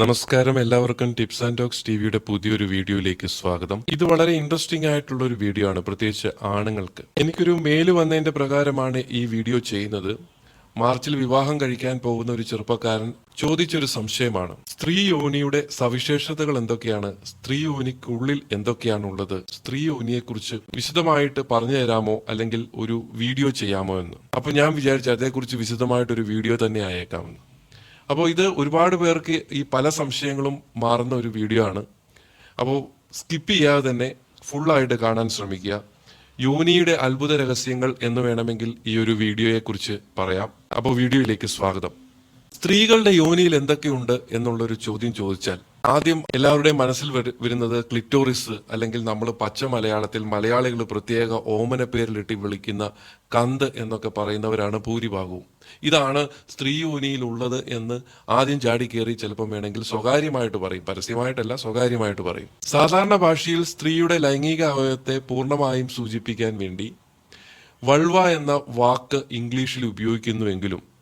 നമസ്കാരം. എല്ലാവർക്കും tips and talks T വിയുടെ പുതിയൊരു വീഡിയോയിലേക്ക് സ്വാഗതം. ഇത് വളരെ ഇൻട്രസ്റ്റിംഗ് ആയിട്ടുള്ള ഒരു വീഡിയോ ആണ്. പ്രത്യേകിച്ച് ആണുങ്ങൾക്ക്. എനിക്കൊരു മെയിൽ വന്നതിന്റെ പ്രകാരമാണ് ഈ വീഡിയോ ചെയ്യുന്നത്. മാർച്ചിൽ വിവാഹം കഴിക്കാൻ പോകുന്ന ഒരു ചെറുപ്പക്കാരൻ ചോദിച്ചൊരു സംശയമാണ്. സ്ത്രീ യോനിയുടെ സവിശേഷതകൾ എന്തൊക്കെയാണ്? സ്ത്രീ യോനിക്കുള്ളിൽ എന്തൊക്കെയാണുള്ളത്? സ്ത്രീ യോനിയെ കുറിച്ച് വിശദമായിട്ട് പറഞ്ഞു തരാമോ? അല്ലെങ്കിൽ ഒരു വീഡിയോ ചെയ്യാമോ എന്ന്? അപ്പൊ ഞാൻ വിചാരിച്ചു അതേക്കുറിച്ച് വിശദമായിട്ടൊരു വീഡിയോ തന്നെ അയക്കാമെന്ന് അപ്പോൾ ഇത് ഒരുപാട് പേർക്ക് ഈ പല സംശയങ്ങളും മാറുന്ന ഒരു വീഡിയോ ആണ്. അപ്പോൾ സ്കിപ്പ് ചെയ്യാതെ തന്നെ ഫുള്ളായിട്ട് കാണാൻ ശ്രമിക്കുക. യോനിയുടെ അത്ഭുത രഹസ്യങ്ങൾ എന്ന് വേണമെങ്കിൽ ഈ ഒരു വീഡിയോയെക്കുറിച്ച് പറയാം. അപ്പോൾ വീഡിയോയിലേക്ക് സ്വാഗതം. സ്ത്രീകളുടെ യോനിയിൽ എന്തൊക്കെയുണ്ട് എന്നുള്ളൊരു ചോദ്യം ചോദിച്ചാൽ ആദ്യം എല്ലാവരുടെയും മനസ്സിൽ വരു- വരുന്നത് ക്ലിറ്റോറിസ് അല്ലെങ്കിൽ നമ്മൾ പച്ച മലയാളത്തിൽ മലയാളികൾ പ്രത്യേക ഓമന പേരിലിട്ട് വിളിക്കുന്ന കന്ത് എന്നൊക്കെ പറയുന്നവരാണ് ഭൂരിഭാഗവും. ഇതാണ് സ്ത്രീ യോനിയിൽ ഉള്ളത് എന്ന് ആദ്യം ചാടി കയറി ചിലപ്പം വേണമെങ്കിൽ സ്വകാര്യമായിട്ട് പറയും. പരസ്യമായിട്ടല്ല സ്വകാര്യമായിട്ട് പറയും. സാധാരണ ഭാഷയിൽ സ്ത്രീയുടെ ലൈംഗിക അവയവത്തെ പൂർണമായും സൂചിപ്പിക്കാൻ വേണ്ടി വൾവ എന്ന വാക്ക് ഇംഗ്ലീഷിൽ ഉപയോഗിക്കുന്നുവെങ്കിലും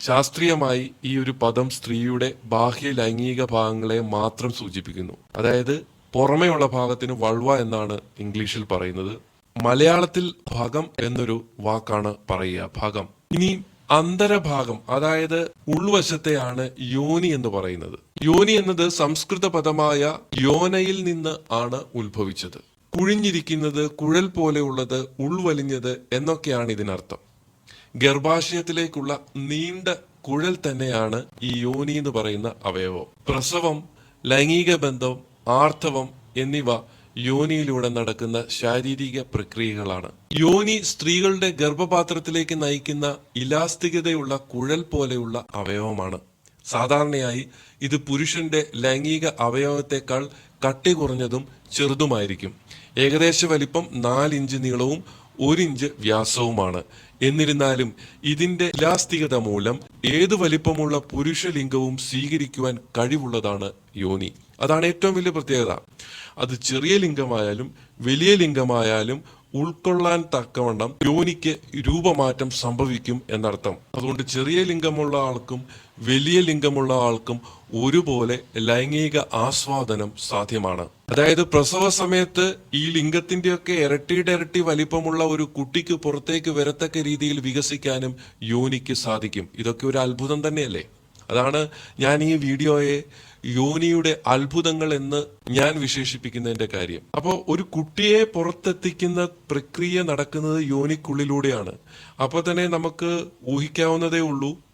ശാസ്ത്രീയമായി ഈ ഒരു പദം സ്ത്രീയുടെ ബാഹ്യ ലൈംഗിക ഭാഗങ്ങളെ മാത്രം സൂചിപ്പിക്കുന്നു. അതായത് പുറമെയുള്ള ഭാഗത്തിന് വൾവ എന്നാണ് ഇംഗ്ലീഷിൽ പറയുന്നത്. മലയാളത്തിൽ ഭാഗം എന്നൊരു വാക്കാണ് പറയുക ഭാഗം. ഇനി അന്തരഭാഗം അതായത് ഉൾവശത്തെയാണ് യോനി എന്ന് പറയുന്നത്. യോനി എന്നത് സംസ്കൃത പദമായ യോനയിൽ നിന്ന് ആണ് ഉത്ഭവിച്ചത്. കുഴിഞ്ഞിരിക്കുന്നത് കുഴൽ പോലെയുള്ളത് ഉൾവലിഞ്ഞത് എന്നൊക്കെയാണ് ഇതിനർത്ഥം. ഗർഭാശയത്തിലേക്കുള്ള നീണ്ട കുഴൽ തന്നെയാണ് ഈ യോനി എന്ന് പറയുന്ന അവയവം. പ്രസവം ലൈംഗിക ബന്ധം ആർത്തവം എന്നിവ യോനിയിലൂടെ നടക്കുന്ന ശാരീരിക പ്രക്രിയകളാണ്. യോനി സ്ത്രീകളുടെ ഗർഭപാത്രത്തിലേക്ക് നയിക്കുന്ന ഇലാസ്തികതയുള്ള കുഴൽ പോലെയുള്ള അവയവമാണ്. സാധാരണയായി ഇത് പുരുഷന്റെ ലൈംഗിക അവയവത്തെക്കാൾ കട്ടി കുറഞ്ഞതും ചെറുതുമായിരിക്കും. ഏകദേശ വലിപ്പം നാലിഞ്ച് നീളവും ഒരു ഇഞ്ച് വ്യാസവുമാണ്. എന്നിരുന്നാലും ഇതിന്റെ ഇലാസ്തികത മൂലം ഏത് വലിപ്പമുള്ള പുരുഷലിംഗവും സ്വീകരിക്കുവാൻ കഴിവുള്ളതാണ് യോനി. അതാണ് ഏറ്റവും വലിയ പ്രത്യേകത. അത് ചെറിയ ലിംഗമായാലും വലിയ ലിംഗമായാലും ഉൾക്കൊള്ളാൻ തക്കവണ്ണം യോനിക്ക് രൂപമാറ്റം സംഭവിക്കും എന്നർത്ഥം. അതുകൊണ്ട് ചെറിയ ലിംഗമുള്ള ആൾക്കും വലിയ ലിംഗമുള്ള ആൾക്കും ഒരുപോലെ ലൈംഗിക ആസ്വാദനം സാധ്യമാണ്. അതായത് പ്രസവ സമയത്ത് ഈ ലിംഗത്തിന്റെയൊക്കെ ഇരട്ടിയുടെ ഇരട്ടി വലിപ്പമുള്ള ഒരു കുട്ടിക്ക് പുറത്തേക്ക് വരത്തക്ക രീതിയിൽ വികസിക്കാനും യോനിക്ക് സാധിക്കും. ഇതൊക്കെ ഒരു അത്ഭുതം തന്നെയല്ലേ? അതാണ് ഞാൻ ഈ വീഡിയോയെ യോനിയുടെ അത്ഭുതങ്ങൾ എന്ന് ഞാൻ വിശേഷിപ്പിക്കുന്നതിന്റെ കാര്യം. അപ്പോൾ ഒരു കുട്ടിയെ പുറത്തെത്തിക്കുന്ന പ്രക്രിയ നടക്കുന്നത് യോനിക്കുള്ളിലൂടെയാണ്. അപ്പോൾ തന്നെ നമുക്ക് ഊഹിക്കാവുന്നതേ ഉള്ളൂ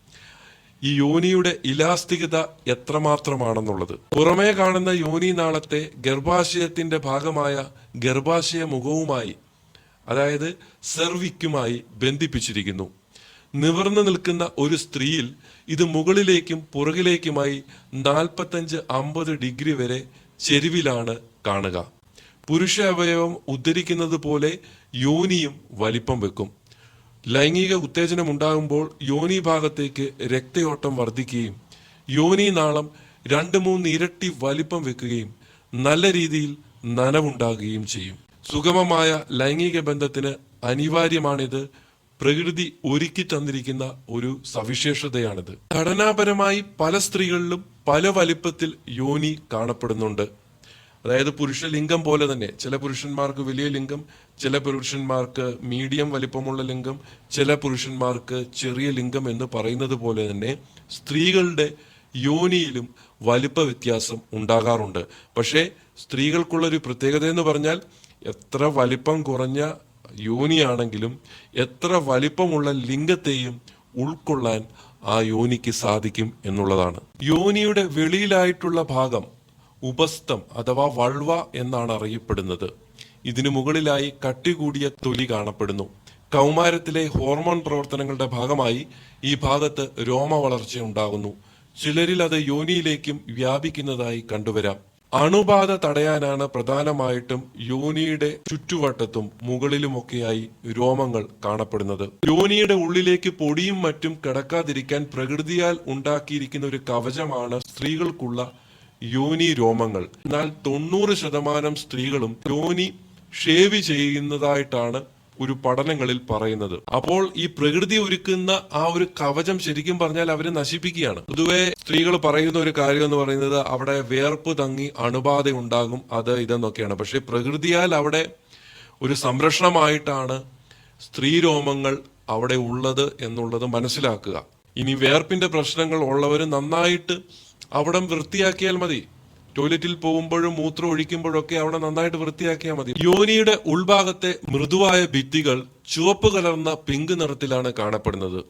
ഈ യോനിയുടെ ഇലാസ്തികത എത്രമാത്രമാണെന്നുള്ളത്. പുറമേ കാണുന്ന യോനി നാളത്തെ ഗർഭാശയത്തിന്റെ ഭാഗമായ ഗർഭാശയ മുഖവുമായി അതായത് സെർവിക്കുമായി ബന്ധിപ്പിച്ചിരിക്കുന്നു. നിവർന്നു നിൽക്കുന്ന ഒരു സ്ത്രീയിൽ ഇത് മുകളിലേക്കും പുറകിലേക്കുമായി നാൽപ്പത്തഞ്ച് അമ്പത് ഡിഗ്രി വരെ ചെരുവിലാണ് കാണുക. പുരുഷ അവയവം ഉദ്ധരിക്കുന്നത് പോലെ യോനിയും വലിപ്പം വെക്കും. ലൈംഗിക ഉത്തേജനം ഉണ്ടാകുമ്പോൾ യോനി ഭാഗത്തേക്ക് രക്തയോട്ടം വർദ്ധിക്കുകയും യോനി നാളം രണ്ട് മൂന്ന് ഇരട്ടി വലിപ്പം വെക്കുകയും നല്ല രീതിയിൽ നനവുണ്ടാകുകയും ചെയ്യും. സുഗമമായ ലൈംഗിക ബന്ധത്തിന് അനിവാര്യമാണിത്. പ്രകൃതി ഒരുക്കി തന്നിരിക്കുന്ന ഒരു സവിശേഷതയാണിത്. ഘടനാപരമായി പല സ്ത്രീകളിലും പല വലിപ്പത്തിൽ യോനി കാണപ്പെടുന്നുണ്ട്. അതായത് പുരുഷ ലിംഗം പോലെ തന്നെ ചില പുരുഷന്മാർക്ക് വലിയ ലിംഗം ചില പുരുഷന്മാർക്ക് മീഡിയം വലിപ്പമുള്ള ലിംഗം ചില പുരുഷന്മാർക്ക് ചെറിയ ലിംഗം എന്ന് പറയുന്നത് പോലെ തന്നെ സ്ത്രീകളുടെ യോനിയിലും വലിപ്പ വ്യത്യാസം ഉണ്ടാകാറുണ്ട്. പക്ഷേ സ്ത്രീകൾക്കുള്ളൊരു പ്രത്യേകത എന്ന് പറഞ്ഞാൽ എത്ര വലിപ്പം കുറഞ്ഞ യോനിയാണെങ്കിലും എത്ര വലിപ്പമുള്ള ലിംഗത്തെയും ഉൾക്കൊള്ളാൻ ആ യോനിക്ക് സാധിക്കും എന്നുള്ളതാണ്. യോനിയുടെ വെളിയിലായിട്ടുള്ള ഭാഗം ഉപസ്ഥം അഥവാ വൾവ എന്നാണ് അറിയപ്പെടുന്നത്. ഇതിനു മുകളിലായി കട്ടി കൂടിയ തൊലി കാണപ്പെടുന്നു. കൗമാരത്തിലെ ഹോർമോൺ പ്രവർത്തനങ്ങളുടെ ഭാഗമായി ഈ ഭാഗത്ത് രോമ വളർച്ച ഉണ്ടാകുന്നു. ചിലരിൽ അത് യോനിയിലേക്കും വ്യാപിക്കുന്നതായി കണ്ടുവരാം. അണുബാധ തടയാനാണ് പ്രധാനമായിട്ടും യോനിയുടെ ചുറ്റുവട്ടത്തും മുകളിലുമൊക്കെയായി രോമങ്ങൾ കാണപ്പെടുന്നത്. യോനിയുടെ ഉള്ളിലേക്ക് പൊടിയും മറ്റും കിടക്കാതിരിക്കാൻ പ്രകൃതിയാൽ ഉണ്ടാക്കിയിരിക്കുന്ന ഒരു കവചമാണ് സ്ത്രീകൾക്കുള്ള യോനി രോമങ്ങൾ. എന്നാൽ തൊണ്ണൂറ് ശതമാനം സ്ത്രീകളും യോനി ഷേവ് ചെയ്യുന്നതായിട്ടാണ് ഒരു പഠനങ്ങളിൽ പറയുന്നത്. അപ്പോൾ ഈ പ്രകൃതി ഒരുക്കുന്ന ആ ഒരു കവചം ശരിക്കും പറഞ്ഞാൽ അവരെ നശിപ്പിക്കുകയാണ്. പൊതുവെ സ്ത്രീകൾ പറയുന്ന ഒരു കാര്യം എന്ന് പറയുന്നത് അവിടെ വേർപ്പ് തങ്ങി അണുബാധ ഉണ്ടാകും അത് ഇതെന്നൊക്കെയാണ്. പക്ഷെ പ്രകൃതിയാൽ അവിടെ ഒരു സംരക്ഷണമായിട്ടാണ് സ്ത്രീ രോമങ്ങൾ അവിടെ ഉള്ളത് എന്നുള്ളത് മനസ്സിലാക്കുക. ഇനി വേർപ്പിന്റെ പ്രശ്നങ്ങൾ ഉള്ളവർ നന്നായിട്ട് അവിടം വൃത്തിയാക്കിയാൽ മതി. ടോയ്ലറ്റിൽ പോകുമ്പോഴും മൂത്രം ഒഴിക്കുമ്പോഴൊക്കെ അവിടെ നന്നായിട്ട് വൃത്തിയാക്കിയാൽ മതി. യോനിയുടെ ഉൾഭാഗത്തെ മൃദുവായ ഭിത്തികൾ ചുവപ്പ് കലർന്ന പിങ്ക് നിറത്തിലാണ് കാണപ്പെടുന്നത്.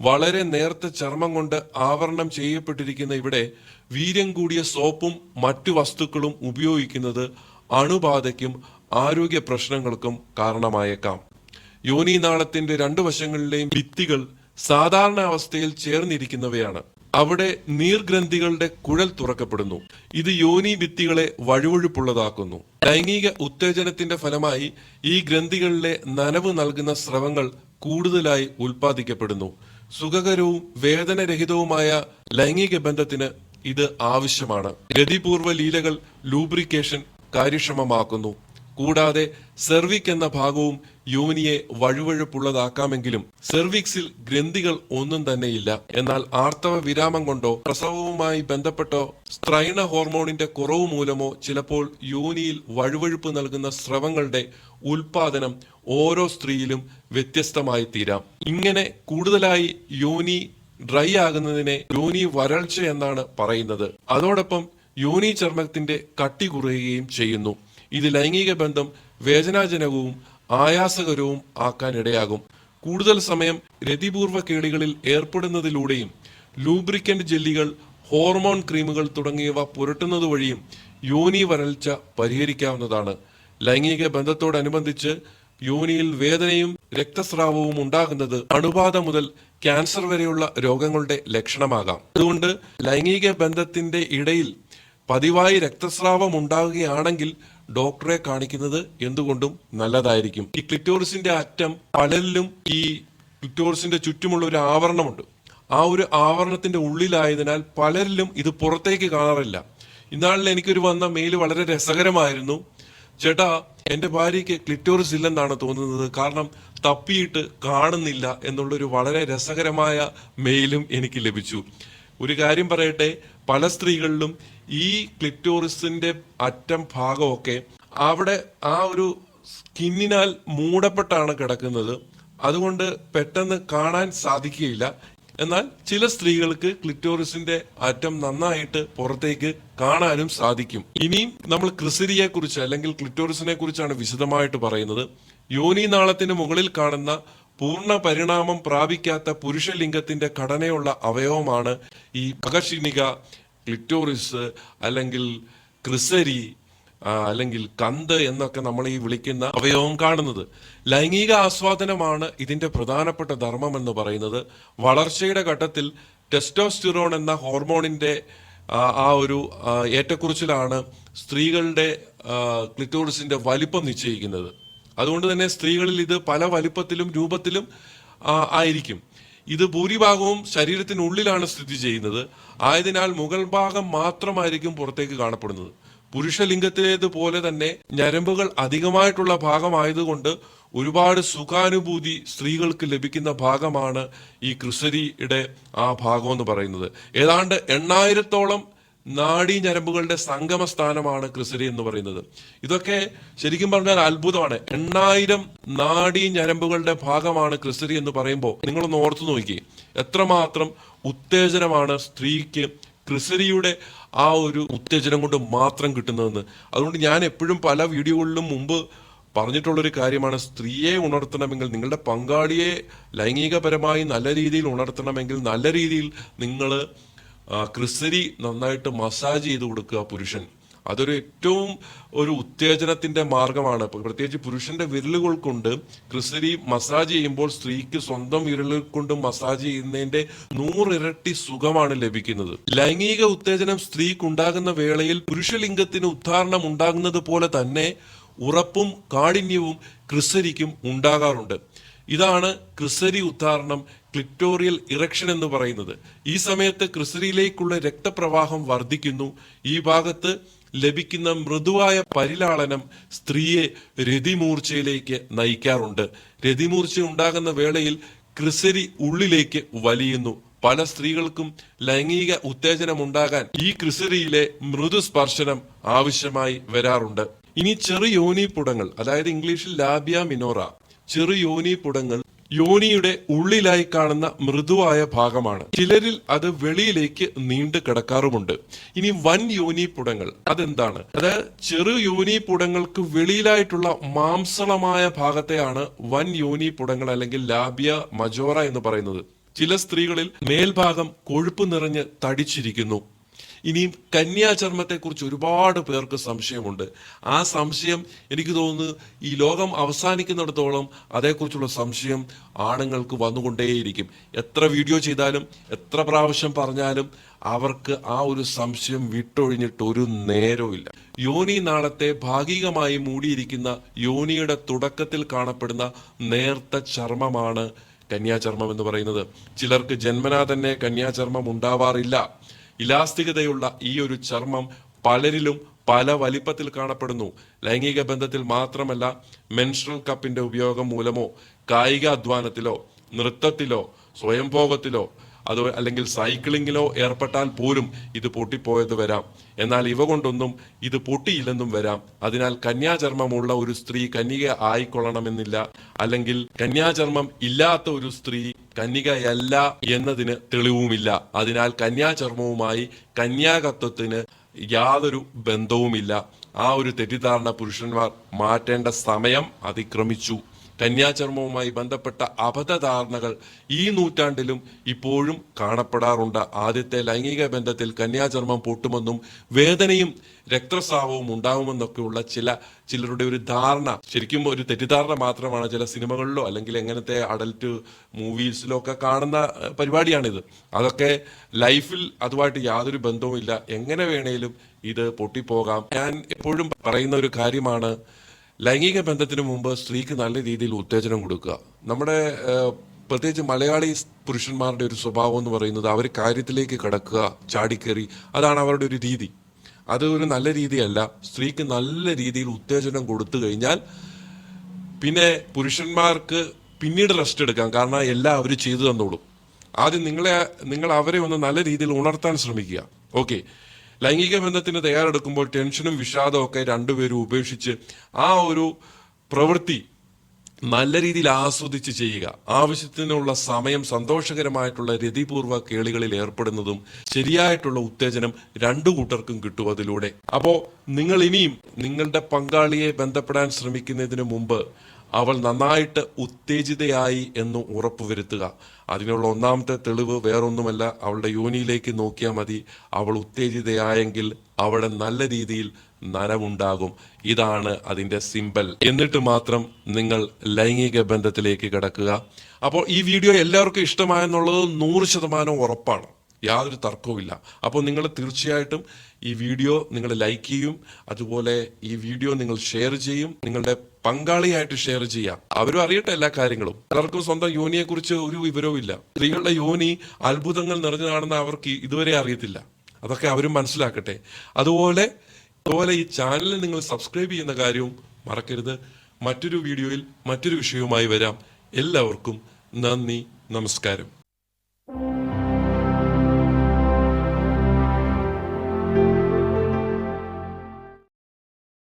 വളരെ നേർത്ത ചർമ്മം കൊണ്ട് ആവരണം ചെയ്യപ്പെട്ടിരിക്കുന്ന ഇവിടെ വീര്യം കൂടിയ സോപ്പും മറ്റു വസ്തുക്കളും ഉപയോഗിക്കുന്നത് അണുബാധയ്ക്കും ആരോഗ്യ പ്രശ്നങ്ങൾക്കും കാരണമായേക്കാം. യോനി നാളത്തിന്റെ രണ്ടു വശങ്ങളിലെയും ഭിത്തികൾ സാധാരണ അവസ്ഥയിൽ ചേർന്നിരിക്കുന്നവയാണ്. അവിടെ നീർഗ്രന്ഥികളുടെ കുഴൽ തുറക്കപ്പെടുന്നു. ഇത് യോനി ഭിത്തികളെ വഴുവഴുപ്പുള്ളതാക്കുന്നു. ലൈംഗിക ഉത്തേജനത്തിന്റെ ഫലമായി ഈ ഗ്രന്ഥികളിലെ നനവ് നൽകുന്ന സ്രവങ്ങൾ കൂടുതലായി ഉൽപ്പാദിക്കപ്പെടുന്നു. സുഖകരവും വേദനരഹിതവുമായ ലൈംഗിക ബന്ധത്തിന് ഇത് ആവശ്യമാണ്. ഗതിപൂർവ ലീലകൾ ലൂബ്രിക്കേഷൻ കാര്യക്ഷമമാക്കുന്നു. കൂടാതെ സെർവിക് എന്ന ഭാഗവും യോനിയെ വഴുവഴുപ്പുള്ളതാക്കാമെങ്കിലും സെർവിക്സിൽ ഗ്രന്ഥികൾ ഒന്നും തന്നെയില്ല. എന്നാൽ ആർത്തവ വിരാമം കൊണ്ടോ പ്രസവവുമായി ബന്ധപ്പെട്ടോ സ്ത്രൈണ ഹോർമോണിന്റെ കുറവ് മൂലമോ ചിലപ്പോൾ യോനിയിൽ വഴുവഴുപ്പ് നൽകുന്ന സ്രവങ്ങളുടെ ഉൽപാദനം ഓരോ സ്ത്രീയിലും വ്യത്യസ്തമായി തീരാം ഇങ്ങനെ കൂടുതലായി യോനി ഡ്രൈ ആകുന്നതിനെ യോനി വരൾച്ച എന്നാണ് പറയുന്നത്. അതോടൊപ്പം യോനി ചർമ്മത്തിന്റെ കട്ടി കുറയുകയും ചെയ്യുന്നു. ഇത് ലൈംഗിക ബന്ധം വേദനാജനകവും ആയാസകരവും ആക്കാൻ ഇടയാകും കൂടുതൽ സമയം രതിപൂർവ കേളികളിൽ ഏർപ്പെടുന്നതിലൂടെയും ലൂബ്രിക്കന്റ് ജെല്ലികൾ ഹോർമോൺ ക്രീമുകൾ തുടങ്ങിയവ പുരട്ടുന്നത് വഴിയും യോനി വരൾച്ച പരിഹരിക്കാവുന്നതാണ്. ലൈംഗിക ബന്ധത്തോടനുബന്ധിച്ച് യോനിയിൽ വേദനയും രക്തസ്രാവവും ഉണ്ടാകുന്നത് അണുബാധ മുതൽ ക്യാൻസർ വരെയുള്ള രോഗങ്ങളുടെ ലക്ഷണമാകാം. അതുകൊണ്ട് ലൈംഗിക ബന്ധത്തിന്റെ ഇടയിൽ പതിവായി രക്തസ്രാവം ഉണ്ടാകുകയാണെങ്കിൽ ഡോക്ടറെ കാണിക്കുന്നത് എന്തുകൊണ്ടും നല്ലതായിരിക്കും. ഈ ക്ലിറ്റോറിസിന്റെ അറ്റം പലരിലും ഈ ക്ലിറ്റോറിസിന്റെ ചുറ്റുമുള്ള ഒരു ആവരണമുണ്ട്. ആ ഒരു ആവരണത്തിന്റെ ഉള്ളിലായതിനാൽ പലരിലും ഇത് പുറത്തേക്ക് കാണാറില്ല. ഇന്നാളിൽ എനിക്കൊരു വന്ന മെയിൽ വളരെ രസകരമായിരുന്നു. ചേട്ടാ എന്റെ ഭാര്യയ്ക്ക് ക്ലിറ്റോറിസ് ഇല്ലെന്നാണ് തോന്നുന്നത്. കാരണം തപ്പിയിട്ട് കാണുന്നില്ല എന്നുള്ളൊരു വളരെ രസകരമായ മെയിലും എനിക്ക് ലഭിച്ചു. ഒരു കാര്യം പറയട്ടെ പല സ്ത്രീകളിലും ഈ ക്ലിറ്റോറിസിന്റെ അറ്റം ഭാഗമൊക്കെ അവിടെ ആ ഒരു സ്കിന്നിനാൽ മൂടപ്പെട്ടാണ് കിടക്കുന്നത്. അതുകൊണ്ട് പെട്ടെന്ന് കാണാൻ സാധിക്കുകയില്ല. എന്നാൽ ചില സ്ത്രീകൾക്ക് ക്ലിറ്റോറിസിന്റെ അറ്റം നന്നായിട്ട് പുറത്തേക്ക് കാണാനും സാധിക്കും. ഇനിയും നമ്മൾ ക്രിസരിയെ കുറിച്ച് അല്ലെങ്കിൽ ക്ലിറ്റോറിസിനെ കുറിച്ചാണ് വിശദമായിട്ട് പറയുന്നത്. യോനി നാളത്തിന് മുകളിൽ കാണുന്ന പൂർണ പരിണാമം പ്രാപിക്കാത്ത പുരുഷലിംഗത്തിന്റെ ഘടനയുള്ള അവയവമാണ് ഈ അകർഷിണിക ക്ലിറ്റോറിസ് അല്ലെങ്കിൽ ക്രിസരി അല്ലെങ്കിൽ കന്ത് എന്നൊക്കെ നമ്മൾ ഈ വിളിക്കുന്ന അവയവം കാണുന്നത്. ലൈംഗിക ആസ്വാദനമാണ് ഇതിന്റെ പ്രധാനപ്പെട്ട ധർമ്മം എന്ന് പറയുന്നത്. വളർച്ചയുടെ ഘട്ടത്തിൽ ടെസ്റ്റോസ്റ്റിറോൺ എന്ന ഹോർമോണിന്റെ ആ, ഒരു ഏറ്റക്കുറിച്ചിലാണ് സ്ത്രീകളുടെ ക്ലിറ്റോറിസിന്റെ വലിപ്പം നിശ്ചയിക്കുന്നത്. അതുകൊണ്ട് തന്നെ സ്ത്രീകളിൽ ഇത് പല വലിപ്പത്തിലും രൂപത്തിലും ആയിരിക്കും. ഇത് ഭൂരിഭാഗവും ശരീരത്തിനുള്ളിലാണ് സ്ഥിതി ചെയ്യുന്നത്. ആയതിനാൽ മുകൾ ഭാഗം മാത്രമായിരിക്കും പുറത്തേക്ക് കാണപ്പെടുന്നത്. പുരുഷലിംഗത്തിലേതുപോലെ തന്നെ ഞരമ്പുകൾ അധികമായിട്ടുള്ള ഭാഗമായതുകൊണ്ട് ഒരുപാട് സുഖാനുഭൂതി സ്ത്രീകൾക്ക് ലഭിക്കുന്ന ഭാഗമാണ് ഈ ക്രിസരിയുടെ ആ ഭാഗം എന്ന് പറയുന്നത്. ഏതാണ്ട് എണ്ണായിരത്തോളം നാഡീ ഞരമ്പുകളുടെ സംഗമ സ്ഥാനമാണ് ക്രിസരി എന്ന് പറയുന്നത്. ഇതൊക്കെ ശരിക്കും പറഞ്ഞാൽ അത്ഭുതമാണ്. എണ്ണായിരം നാഡീ ഞരമ്പുകളുടെ ഭാഗമാണ് ക്രിസരി എന്ന് പറയുമ്പോൾ നിങ്ങളൊന്ന് ഓർത്തു നോക്കി. എത്രമാത്രം ഉത്തേജനമാണ് സ്ത്രീക്ക് ക്രിസരിയുടെ ആ ഒരു ഉത്തേജനം കൊണ്ട് മാത്രം കിട്ടുന്നതെന്ന്. അതുകൊണ്ട് ഞാൻ എപ്പോഴും പല വീഡിയോകളിലും മുമ്പ് പറഞ്ഞിട്ടുള്ളൊരു കാര്യമാണ് സ്ത്രീയെ ഉണർത്തണമെങ്കിൽ നിങ്ങളുടെ പങ്കാളിയെ ലൈംഗികപരമായി നല്ല രീതിയിൽ ഉണർത്തണമെങ്കിൽ നല്ല രീതിയിൽ നിങ്ങൾ ക്രിസരി നന്നായിട്ട് മസാജ് ചെയ്ത് കൊടുക്കുക പുരുഷൻ. അതൊരു ഏറ്റവും ഒരു ഉത്തേജനത്തിന്റെ മാർഗമാണ്. പ്രത്യേകിച്ച് പുരുഷന്റെ വിരലുകൾ കൊണ്ട് ക്രിസരി മസാജ് ചെയ്യുമ്പോൾ സ്ത്രീക്ക് സ്വന്തം വിരലുകൾ കൊണ്ട് മസാജ് ചെയ്യുന്നതിന്റെ നൂറിരട്ടി സുഖമാണ് ലഭിക്കുന്നത്. ലൈംഗിക ഉത്തേജനം സ്ത്രീക്ക് ഉണ്ടാകുന്ന വേളയിൽ പുരുഷലിംഗത്തിന് ഉദ്ധാരണം ഉണ്ടാകുന്നത് പോലെ തന്നെ ഉറപ്പും കാഠിന്യവും ക്രിസരിക്കും ഉണ്ടാകാറുണ്ട്. ഇതാണ് ക്രിസരി ഉദ്ധാരണം ക്ലിറ്റോറിയൽ ഇറക്ഷൻ എന്ന് പറയുന്നത്. ഈ സമയത്ത് ക്രിസരിയിലേക്കുള്ള രക്തപ്രവാഹം വർദ്ധിക്കുന്നു. ഈ ഭാഗത്ത് ലഭിക്കുന്ന മൃദുവായ പരിലാളനം സ്ത്രീയെ രതിമൂർച്ചയിലേക്ക് നയിക്കാറുണ്ട്. രതിമൂർച്ച ഉണ്ടാകുന്ന വേളയിൽ ക്രിസരി ഉള്ളിലേക്ക് വലിയുന്നു. പല സ്ത്രീകൾക്കും ലൈംഗിക ഉത്തേജനം ഉണ്ടാകാൻ ഈ ക്രിസരിയിലെ മൃദു സ്പർശനം ആവശ്യമായി വരാറുണ്ട്. ഇനി ചെറു യോനിപ്പുടങ്ങൾ അതായത് ഇംഗ്ലീഷിൽ ലാബിയ മിനോറ ചെറു യോനി പുടങ്ങൾ യോനിയുടെ ഉള്ളിലായി കാണുന്ന മൃദുവായ ഭാഗമാണ്. ചിലരിൽ അത് വെളിയിലേക്ക് നീണ്ടു കിടക്കാറുമുണ്ട്. ഇനി വൻ യോനി പുടങ്ങൾ അതെന്താണ്? അത് ചെറു യോനി പുടങ്ങൾക്ക് വെളിയിലായിട്ടുള്ള മാംസളമായ ഭാഗത്തെയാണ് വൻ യോനി പുടങ്ങൾ അല്ലെങ്കിൽ ലാബിയ മജോറ എന്ന് പറയുന്നത്. ചില സ്ത്രീകളിൽ മേൽഭാഗം കൊഴുപ്പ് നിറഞ്ഞ് തടിച്ചിരിക്കുന്നു. ഇനിയും കന്യാചർമ്മത്തെക്കുറിച്ച് ഒരുപാട് പേർക്ക് സംശയമുണ്ട്. ആ സംശയം എനിക്ക് തോന്നുന്നു ഈ ലോകം അവസാനിക്കുന്നിടത്തോളം അതേക്കുറിച്ചുള്ള സംശയം ആണുങ്ങൾക്ക് വന്നുകൊണ്ടേയിരിക്കും. എത്ര വീഡിയോ ചെയ്താലും എത്ര പ്രാവശ്യം പറഞ്ഞാലും അവർക്ക് ആ ഒരു സംശയം വിട്ടൊഴിഞ്ഞിട്ട് ഒരു നേരവുമില്ല. യോനി നാളത്തെ ഭാഗികമായി മൂടിയിരിക്കുന്ന യോനിയുടെ തുടക്കത്തിൽ കാണപ്പെടുന്ന നേർത്ത ചർമ്മമാണ് കന്യാചർമ്മം എന്ന് പറയുന്നത്. ചിലർക്ക് ജന്മനാ തന്നെ കന്യാചർമ്മം ഉണ്ടാവാറില്ല. ഇലാസ്തികതയുള്ള ഈ ഒരു ചർമ്മം പലരിലും പല വലിപ്പത്തിൽ കാണപ്പെടുന്നു. ലൈംഗിക ബന്ധത്തിൽ മാത്രമല്ല മെൻസ്ട്രൽ കപ്പിന്റെ ഉപയോഗം മൂലമോ കായിക അധ്വാനത്തിലോ നൃത്തത്തിലോ സ്വയംഭോഗത്തിലോ അത് അല്ലെങ്കിൽ സൈക്ലിങ്ങിലോ ഏർപ്പെട്ടാൽ പോലും ഇത് പൊട്ടിപ്പോയത് വരാം. എന്നാൽ ഇവ കൊണ്ടൊന്നും ഇത് പൊട്ടിയില്ലെന്നും വരാം. അതിനാൽ കന്യാചർമ്മമുള്ള ഒരു സ്ത്രീ കന്യക ആയിക്കൊള്ളണമെന്നില്ല. അല്ലെങ്കിൽ കന്യാചർമ്മം ഇല്ലാത്ത ഒരു സ്ത്രീ കന്യകയല്ല എന്നതിന് തെളിവുമില്ല. അതിനാൽ കന്യാചർമ്മവുമായി കന്യാകത്വത്തിന് യാതൊരു ബന്ധവുമില്ല. ആ ഒരു തെറ്റിദ്ധാരണ പുരുഷന്മാർ മാറ്റേണ്ട സമയം അതിക്രമിച്ചു. കന്യാചർമ്മവുമായി ബന്ധപ്പെട്ട അബദ്ധധാരണകൾ ഈ നൂറ്റാണ്ടിലും ഇപ്പോഴും കാണപ്പെടാറുണ്ട്. ആദ്യത്തെ ലൈംഗിക ബന്ധത്തിൽ കന്യാചർമ്മം പൊട്ടുമെന്നും വേദനയും രക്തസ്രാവവും ഉണ്ടാവുമെന്നൊക്കെയുള്ള ചില ചിലരുടെ ഒരു ധാരണ ശരിക്കും ഒരു തെറ്റിദ്ധാരണ മാത്രമാണ് ചില സിനിമകളിലോ അല്ലെങ്കിൽ എങ്ങനത്തെ അഡൽട്ട് മൂവീസിലോ ഒക്കെ കാണുന്ന പരിപാടിയാണിത്. അതൊക്കെ ലൈഫിൽ അതുമായിട്ട് യാതൊരു ബന്ധവുമില്ല. എങ്ങനെ വേണേലും ഇത് പൊട്ടിപ്പോകാം. ഞാൻ എപ്പോഴും പറയുന്ന ഒരു കാര്യമാണ് ലൈംഗിക ബന്ധത്തിന് മുമ്പ് സ്ത്രീക്ക് നല്ല രീതിയിൽ ഉത്തേജനം കൊടുക്കുക. നമ്മുടെ പ്രത്യേകിച്ച് മലയാളി പുരുഷന്മാരുടെ ഒരു സ്വഭാവം എന്ന് പറയുന്നത് അവർ കാര്യത്തിലേക്ക് കടക്കുക ചാടിക്കേറി അതാണ് അവരുടെ ഒരു രീതി. അത് ഒരു നല്ല രീതിയല്ല. സ്ത്രീക്ക് നല്ല രീതിയിൽ ഉത്തേജനം കൊടുത്തു കഴിഞ്ഞാൽ പിന്നെ പുരുഷന്മാർക്ക് പിന്നീട് റെസ്റ്റ് എടുക്കാം. കാരണം എല്ലാം അവർ ചെയ്തു തന്നോളും. ആദ്യം നിങ്ങളെ നിങ്ങൾ അവരെ ഒന്ന് നല്ല രീതിയിൽ ഉണർത്താൻ ശ്രമിക്കുക. ഓക്കെ. ലൈംഗിക ബന്ധത്തിന് തയ്യാറെടുക്കുമ്പോൾ ടെൻഷനും വിഷാദവും ഒക്കെ രണ്ടുപേരും ഉപേക്ഷിച്ച് ആ ഒരു പ്രവൃത്തി നല്ല രീതിയിൽ ആസ്വദിച്ച് ചെയ്യുക. ആവശ്യത്തിനുള്ള സമയം സന്തോഷകരമായിട്ടുള്ള രതിപൂർവ കേളികളിൽ ഏർപ്പെടുന്നതും ശരിയായിട്ടുള്ള ഉത്തേജനം രണ്ടു കൂട്ടർക്കും കിട്ടും അതിലൂടെ. അപ്പോൾ നിങ്ങൾ ഇനിയും നിങ്ങളുടെ പങ്കാളിയെ ബന്ധപ്പെടാൻ ശ്രമിക്കുന്നതിന് മുമ്പ് അവൾ നന്നായിട്ട് ഉത്തേജിതയായി എന്ന് ഉറപ്പുവരുത്തുക അതിനുള്ള ഒന്നാമത്തെ തെളിവ് വേറൊന്നുമല്ല. അവളുടെ യോനിയിലേക്ക് നോക്കിയാൽ മതി. അവൾ ഉത്തേജിതയായെങ്കിൽ അവിടെ നല്ല രീതിയിൽ നനവുണ്ടാകും. ഇതാണ് അതിന്റെ സിമ്പൽ. എന്നിട്ട് മാത്രം നിങ്ങൾ ലൈംഗിക ബന്ധത്തിലേക്ക് കിടക്കുക. അപ്പോൾ ഈ വീഡിയോ എല്ലാവർക്കും ഇഷ്ടമായെന്നുള്ളത് നൂറ് ശതമാനം ഉറപ്പാണ്. യാതൊരു തർക്കവുമില്ല. അപ്പോൾ നിങ്ങൾ തീർച്ചയായിട്ടും ഈ വീഡിയോ നിങ്ങൾ ലൈക്ക് ചെയ്യും. അതുപോലെ ഈ വീഡിയോ നിങ്ങൾ ഷെയർ ചെയ്യും. നിങ്ങളുടെ പങ്കാളിയായിട്ട് ഷെയർ ചെയ്യാം. അവരും അറിയട്ടെ എല്ലാ കാര്യങ്ങളും. പലർക്കും സ്വന്തം യോനിയെ കുറിച്ച് ഒരു വിവരവും ഇല്ല. സ്ത്രീകളുടെ യോനി അത്ഭുതങ്ങൾ നിറഞ്ഞതാണെന്ന് അവർക്ക് ഇതുവരെ അറിയത്തില്ല. അതൊക്കെ അവരും മനസ്സിലാക്കട്ടെ. അതുപോലെ അതുപോലെ ഈ ചാനൽ നിങ്ങൾ സബ്സ്ക്രൈബ് ചെയ്യുന്ന കാര്യവും മറക്കരുത്. മറ്റൊരു വീഡിയോയിൽ മറ്റൊരു വിഷയവുമായി വരാം. എല്ലാവർക്കും നന്ദി നമസ്കാരം.